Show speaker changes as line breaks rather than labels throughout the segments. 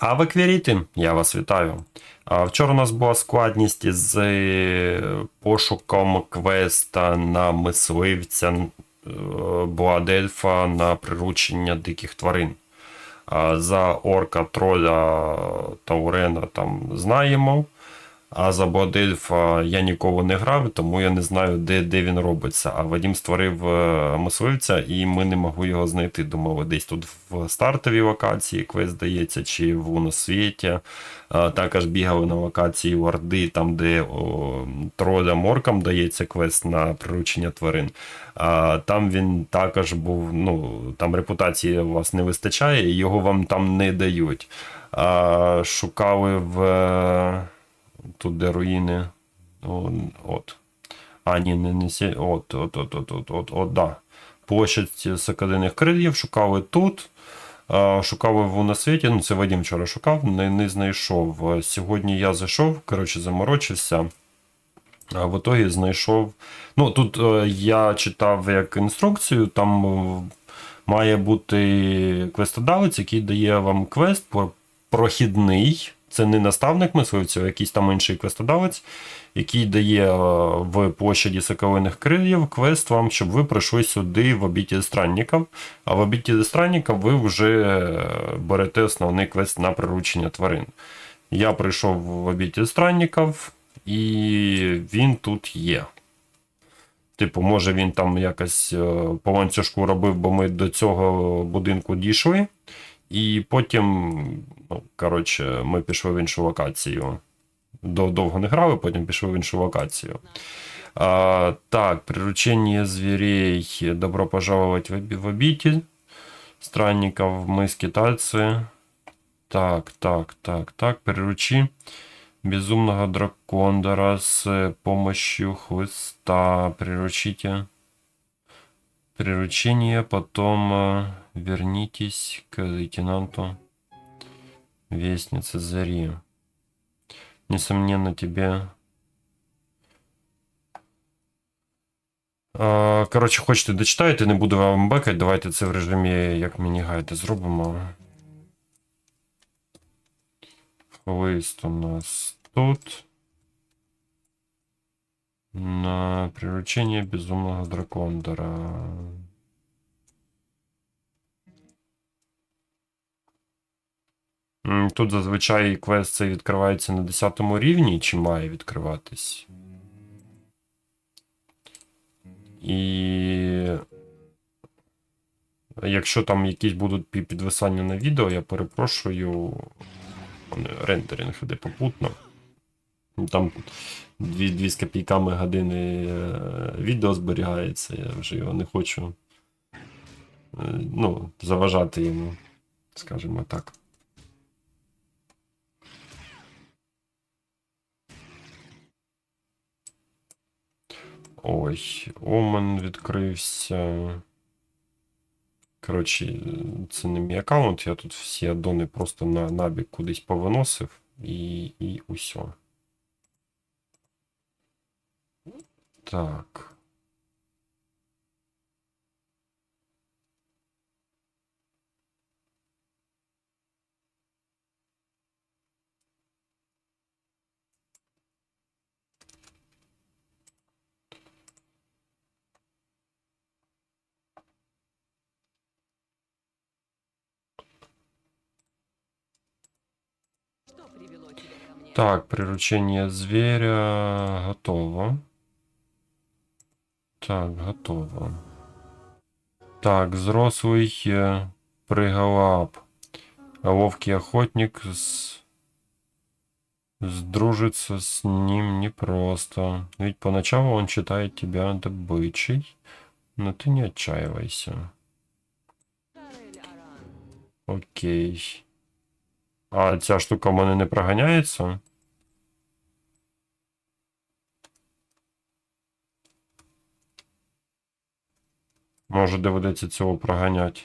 А в Еквіріті я вас вітаю. Вчора у нас була складність з е, пошуком квеста на мисливця Бладельфа Буадельфа на приручення диких тварин. За орка, троля Таурена там знаємо. А за Бодельфа я ніколи не грав, тому я не знаю, де, де він робиться. А Вадім створив е, мисливця, і ми не могли його знайти. Думали, десь тут в стартовій локації квест здається, чи в луносвіті. А, Також бігали на локації Орди, там, де тролям оркам дається квест на приручення тварин. Там він також був, ну, там репутації у вас не вистачає, його вам там не дають. Шукали в. Тут де руїни. О, От. А, ні, не, не сі. От, от, от, от, от, от, от, да. Площадь соколиних крильїв шукали тут. Шукали в Лунасвіті, ну це Вадим вчора шукав, не, не знайшов. Сьогодні я зайшов, коротше, заморочився. А в итогі знайшов. Ну, тут е, я читав як інструкцію, там е, має бути квестодавець, який дає вам квест про- прохідний. Це не наставник мисливців, а якийсь там інший квестодавець, який дає е, в площаді Соколиних крильїв квест вам, щоб ви прийшли сюди в обіті странників. А в обіті странників ви вже е, берете основний квест на приручення тварин. Я прийшов в обіті странників, і він тут є. Типу, може він там якось е, по ланцюжку робив, бо ми до цього будинку дійшли. І потім, ну, коротше, ми пішли в іншу локацію. Дов- Довго не грали, потім пішли в іншу локацію. А, так, приручение зверей. Добро пожаловать в, оби- в обитель. Странников, мы скитальцы. Так, так, так, так, приручи безумного дракондора с помощью хлыста. Приручите приручение, потом э, вернитесь к лейтенанту Вестницы Зари. Несомненно, тебе... Коротше, хочете дочитаєте, не буду вам бекати. Давайте це в режимі як міні-гайди зробимо. Хлист у нас тут. На приручение безумного дракондора. Тут зазвичай квест цей відкривається на 10 рівні, чи має відкриватись. І. Якщо там якісь будуть пі- підвисання на відео, я перепрошую. Рендеринг іде попутно. Там дві, дві з копійками години е, відео зберігається, я вже його не хочу е, ну, заважати йому, скажімо так. Ой, Омен відкрився. Коротше, це не мій аккаунт, я тут всі аддони просто на набік кудись повиносив і, і усьо. Так. Так, приручение зверя готово. Так, готово. Так, взрослый э, прыгалап. Ловкий охотник с... Сдружиться с ним непросто. Ведь поначалу он считает тебя добычей. Но ты не отчаивайся.
Тарель Аран.
Окей. А ця штука в мене не проганяється? Може доведеться цього проганяти.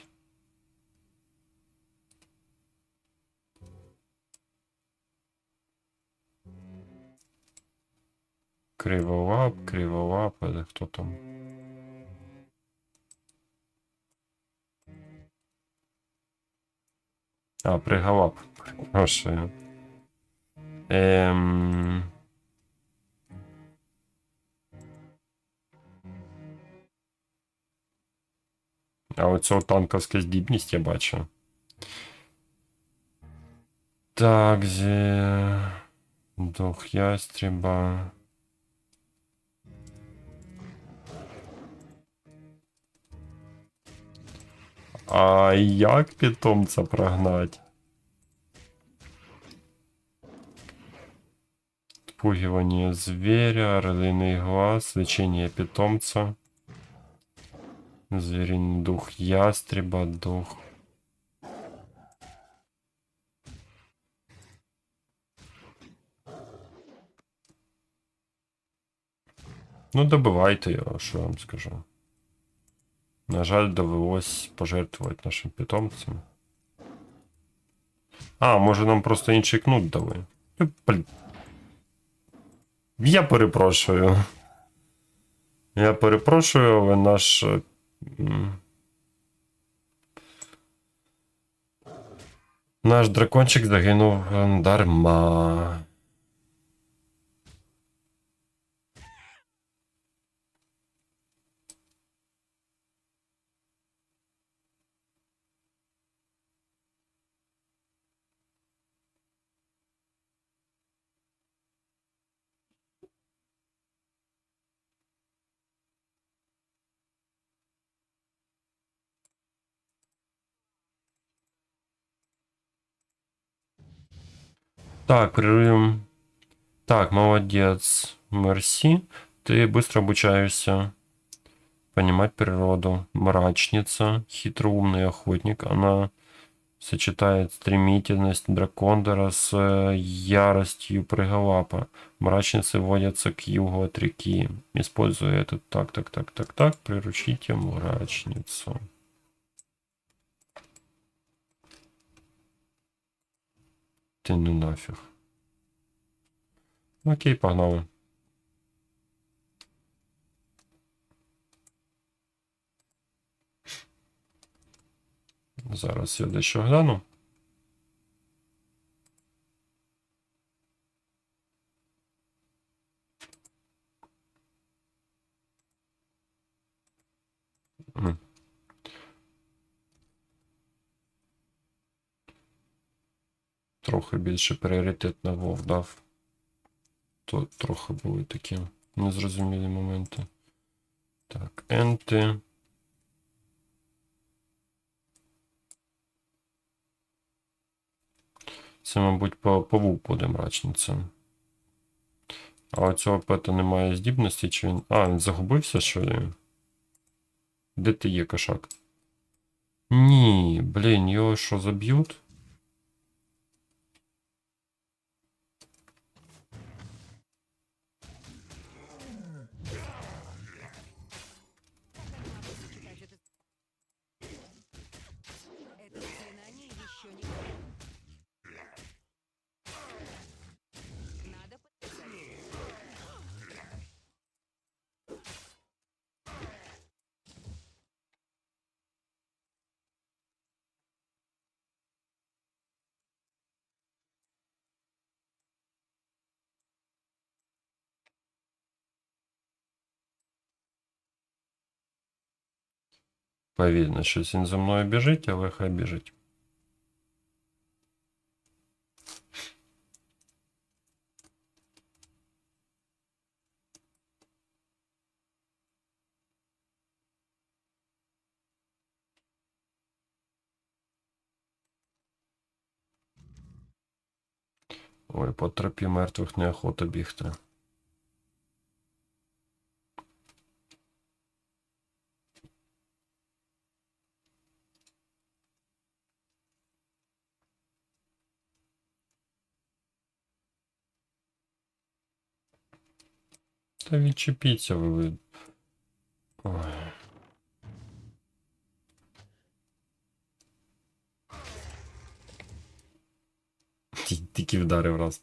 Криволап, криволап, це хто там? А, пригалап. Перепрошую. Ем... А оцього танковська здібність я бачу. Так, зі... Дух ястреба. А як питомця прогнать? Отпугивание зверя, орлиный глаз, лечение питомца. Звериный дух ястреба, дух. Ну, добивайте його, що я вам скажу. На жаль, довелось пожертвувати нашим питомцям. А, може нам просто інший кнут дали. Ну. Я перепрошую. Я перепрошую, але наш. Наш дракончик загинув дарма. Так, прерываем. Так, молодец. Мерси. Ты быстро обучаешься понимать природу. Мрачница, хитроумный охотник. Она сочетает стремительность дракондора с э, яростью прыголапа. Мрачницы водятся к югу от реки. Используя этот так, так, так, так, так, приручите мрачницу. Ти ну нафіг. Окей, погнали. Зараз я дещо гляну. Мгм. Трохи більше пріоритет на Вов дав. То трохи були такі незрозумілі моменти. Так, енти. Це, мабуть, по, вук буде мрачниця. А у цього пета немає здібності, чи він. А, він загубився, що ли? Де ти є, кошак? Ні, блін, його що заб'ють? Повільно, щось він за мною біжить, але хай біжить. Ой, по тропі мертвих неохота бігти. Та відчепіться ви. Ой. Ті- Тільки вдарив раз.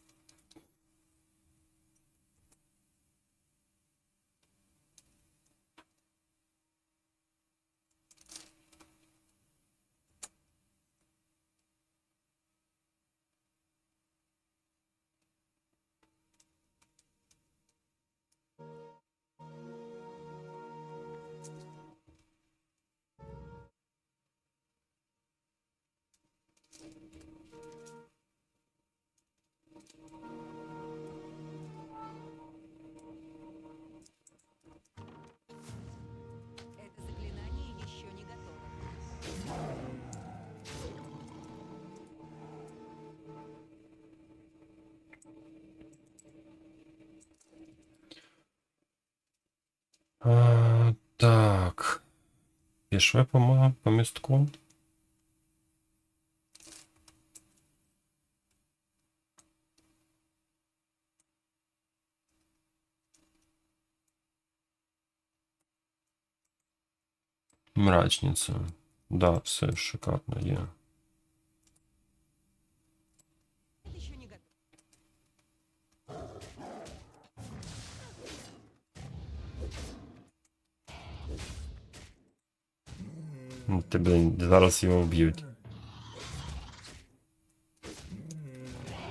А, так. Пішли по, по містку. Мрачниця. Да, все шикарно є. Ти, блін, зараз його вб'ють.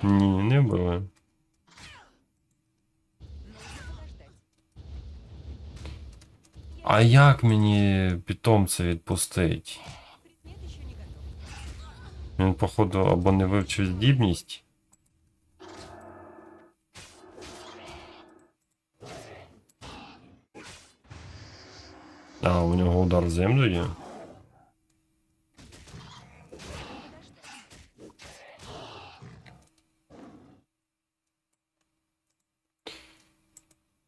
Ні, не вбили. А як мені питомця відпустить? Він, походу, або не вивчив здібність. А, у нього удар в землю є.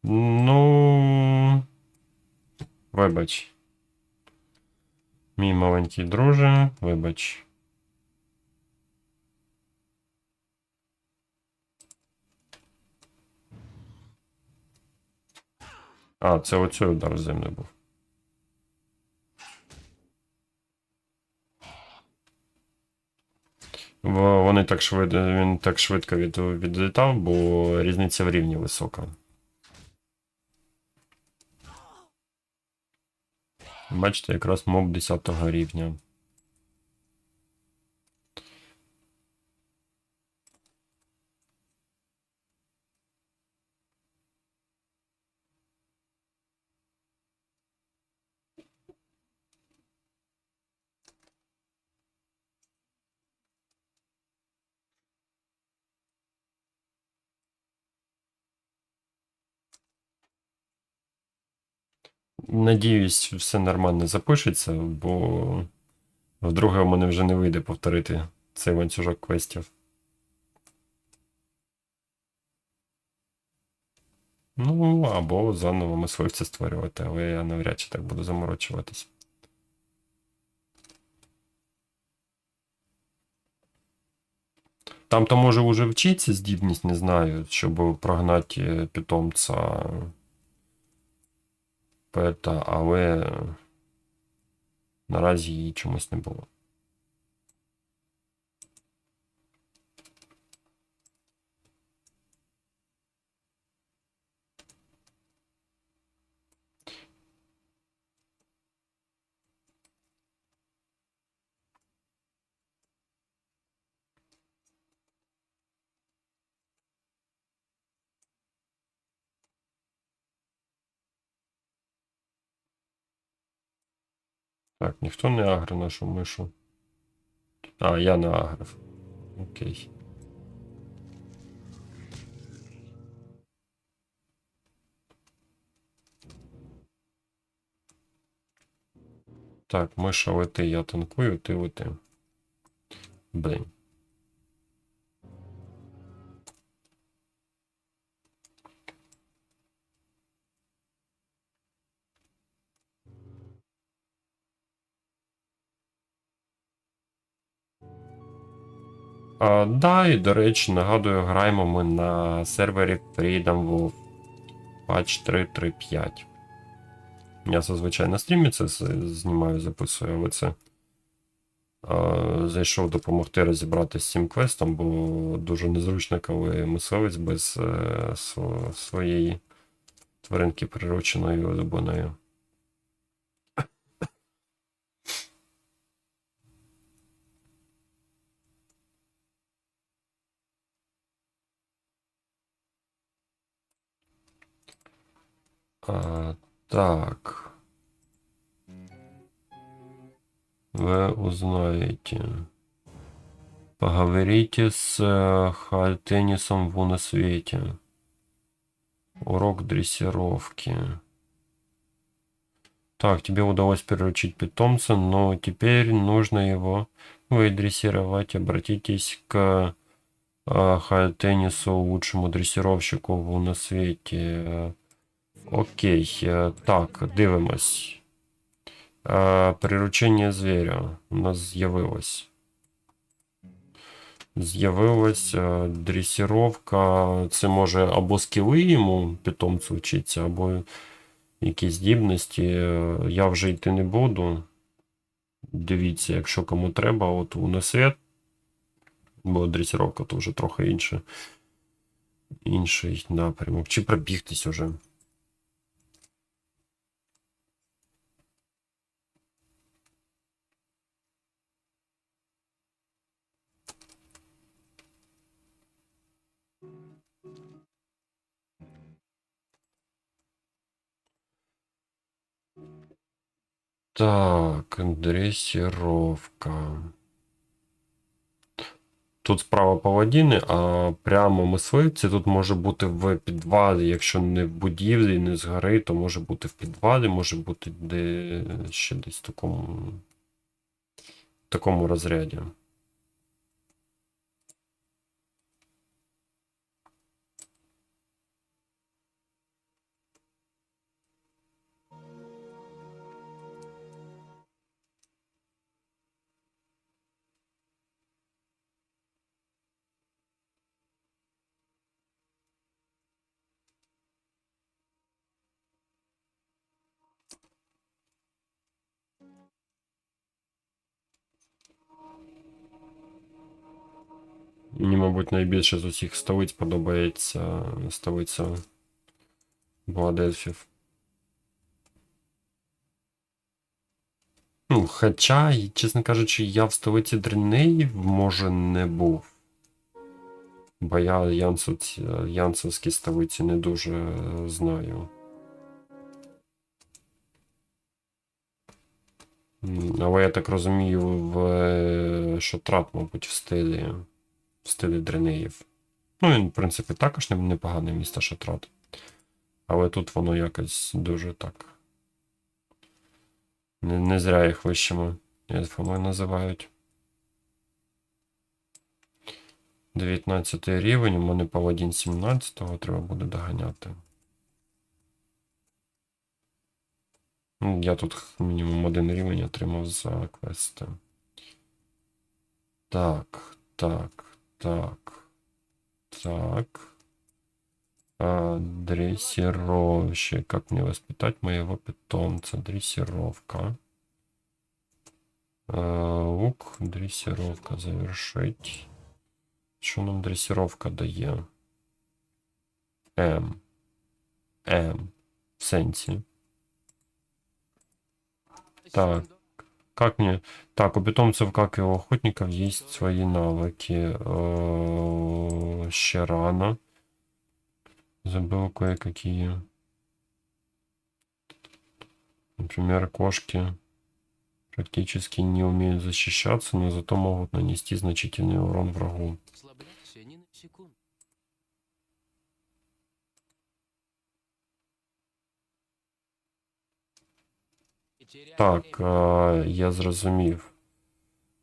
Ну. Вибач. Мій маленький друже, вибач. А, це оцей удар в землю був. Вони так швидко, він так швидко від, відлітав, бо різниця в рівні висока. Бачите, якраз моб 10 рівня. Надіюсь, все нормально запишеться, бо вдруге у мене вже не вийде повторити цей ланцюжок квестів. Ну, або заново мисливця створювати, але я навряд чи так буду заморочуватись. Там то може уже вчиться здібність, не знаю, щоб прогнати питомця пета, але наразі її чомусь не було. Так, ніхто не агрив нашу мишу. А, я не агрив. Окей. Так, миша лети, я танкую, ти лети. Блін. Да, і до речі, нагадую, граємо ми на сервері Freedom Wolf Patch 335. Я зазвичай на стрімі це знімаю, записую, але це зайшов допомогти розібратися з цим квестом, бо дуже незручно, коли мисливець без е, своєї тваринки прирученої і А, так. Вы узнаете. Поговорите с Хальтенисом в Уносвете. Урок дрессировки. Так, тебе удалось приручить питомца, но теперь нужно его выдрессировать. Обратитесь к э, лучшему дрессировщику в Уносвете. Окей, е, так, дивимось. Е, Приручення звіря у нас з'явилось. З'явилась е, дресіровка. Це може або скіли йому питомцю вчиться, або якісь здібності. Я вже йти не буду. Дивіться, якщо кому треба, от у світ. Бо дресіровка то вже трохи інше. Інший напрямок. Чи пробігтись уже. Так, дресіровка. Тут справа паладіни, а прямо мисливці тут може бути в підвалі. Якщо не в будівлі, не згори, то може бути в підвалі, може бути де ще десь в такому, такому розряді. Мабуть, найбільше з усіх столиць подобається столиця Буадельфів. Ну, хоча, чесно кажучи, я в столиці Дренеїв, може, не був. Бо я Янсовські столиці не дуже знаю. Але я так розумію, в е, Шотрат, мабуть, в стилі в стилі Дренеїв. Ну, він, в принципі, також не- непогане місто Шатрат. Але тут воно якось дуже так. Не, не зря їх вищими ельфами називають. 19 рівень, у мене паладін 17-го, треба буде доганяти. Ну, Я тут мінімум один рівень отримав за квести. Так, так, так. Так. А, дрессировщик. Как мне воспитать моего питомца? Дрессировка. А, лук, дрессировка завершить. Що нам дрессировка дає? М. М. В сенсі. Так. Как мне... Так, у питомцев, как и у охотников, есть свои навыки. Э, Ще рано. Забыл кое-какие. Например, кошки практически не умеют защищаться, но зато могут нанести значительный урон врагу. Так, а, я зрозумів.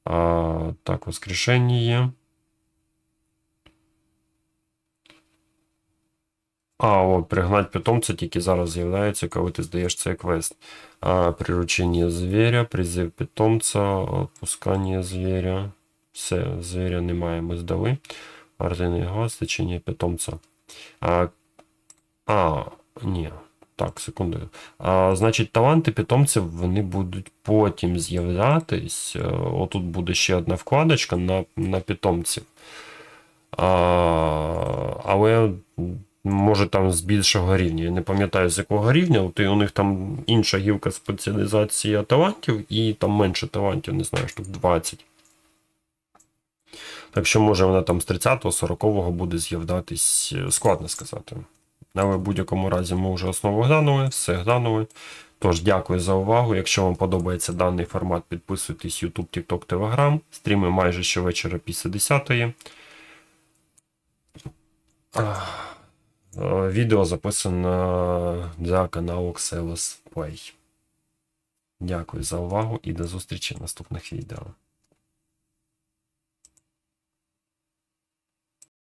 А, так, воскрешення є. А, о, пригнать питомця тільки зараз з'являється, коли ти здаєш цей квест. А, приручення звіря, призив питомця, отпускання звіря. Все, звіря немає, ми здали. Артинний газ, течення питомця. А, а, ні. Так, секунду. Значить, таланти питомців вони будуть потім з'являтись. Е, Отут буде ще одна вкладочка на, на питомців. А, але може там з більшого рівня. Я не пам'ятаю з якого рівня. От і у них там інша гілка спеціалізації талантів, і там менше талантів, не знаю, штук 20. Так що, може, вона там з 30-го, 40-го буде з'являтись, складно сказати. Але в будь-якому разі ми вже основу глянули, все глянули. Тож, дякую за увагу. Якщо вам подобається даний формат, підписуйтесь YouTube, TikTok, Telegram. Стріми майже щовечора після 10-ї. Е, Відео записано для каналу Xelos Play. Дякую за увагу і до зустрічі в наступних відео.